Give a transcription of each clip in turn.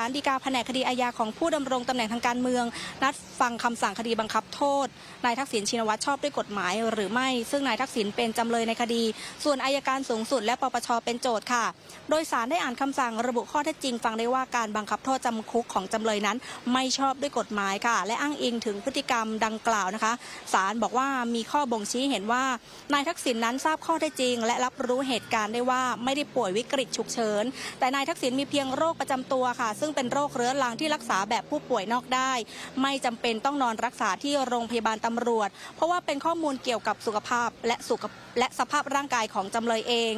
าลฎีกาแผนกคดีอาญาของผู้ดำรงตำแหน่งทางการเมือง นัดฟังคำสั่งคดีบังคับโทษ นายทักษิณชินวัตรชอบด้วยกฎหมายหรือไม่ ซึ่งนายทักษิณเป็นจำเลยในคดี ส่วนอายการสูงสุด และปปชเป็นโจทย์ค่ะ โดยสารได้อ่านคำสั่งระบุข้อเท็จจริงฟังได้ว่าการบังคับโทษจำคุกของจำเลยนั้น ไม่ชอบด้วยกฎหมายค่ะ และอ้างอิงถึงพฤติกรรมดังกล่าวนะคะศาลบอกว่ามีข้อบ่งชี้เห็นว่านายทักษิณนั้นทราบข้อเท็จจริง และรับรู้เหตุการณ์ได้ว่าไม่ได้ป่วยวิกฤตฉุกเฉินแต่นายทักษิณมีเพียงโรคประจำตัวค่ะ ซึ่งเป็นโรคเรื้อรังที่รักษาแบบผู้ป่วยนอกได้ ไม่จำเป็นต้องนอนรักษาที่โรงพยาบาลตำรวจ เพราะว่าเป็นข้อมูลเกี่ยวกับสุขภาพและสุขและสภาพร่างกายของจำเลยเอง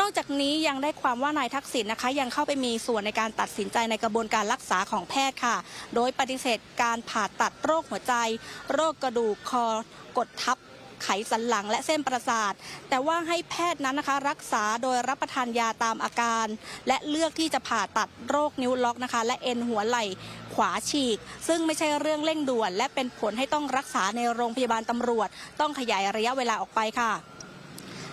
นอกจากนี้ยังได้ความว่านายทักษิณนะคะ ยังเข้าไปมีส่วนในการตัดสินใจในกระบวนการรักษาของแพทย์ค่ะ โดยปฏิเสธการผ่าตัดโรคหัวใจ โรคกระดูกคอกดทับ ไขสันหลังและเส้นประสาท แต่ว่าให้แพทย์นั้นนะคะ รักษาโดยรับประทานยาตามอาการ และเลือกที่จะผ่าตัดโรคนิ้วล็อกนะคะ และเอ็นหัวไหล่ขวาฉีก ซึ่งไม่ใช่เรื่องเร่งด่วน และเป็นผลให้ต้องรักษาในโรงพยาบาลตำรวจ ต้องขยายระยะเวลาออกไปค่ะ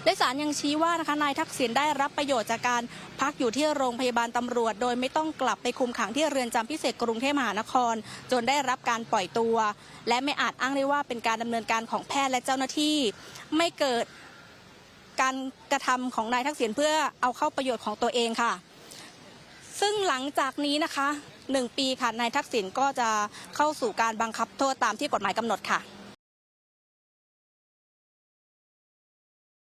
และศาลยังชี้ว่านะคะนายทักษิณได้รับประโยชน์จากการพักอยู่ที่โรงพยาบาลตำรวจ โดยไม่ต้องกลับไปคุมขังที่เรือนจำพิเศษกรุงเทพมหานคร จนได้รับการปล่อยตัว และไม่อาจอ้างได้ว่าเป็นการดำเนินการของแพทย์และเจ้าหน้าที่ ไม่เกิดการกระทำของนายทักษิณเพื่อเอาเข้าประโยชน์ของตัวเองค่ะ ซึ่งหลังจากนี้นะคะหนึ่งปีค่ะนายทักษิณก็จะเข้าสู่การบังคับโทษตามที่กฎหมายกำหนดค่ะ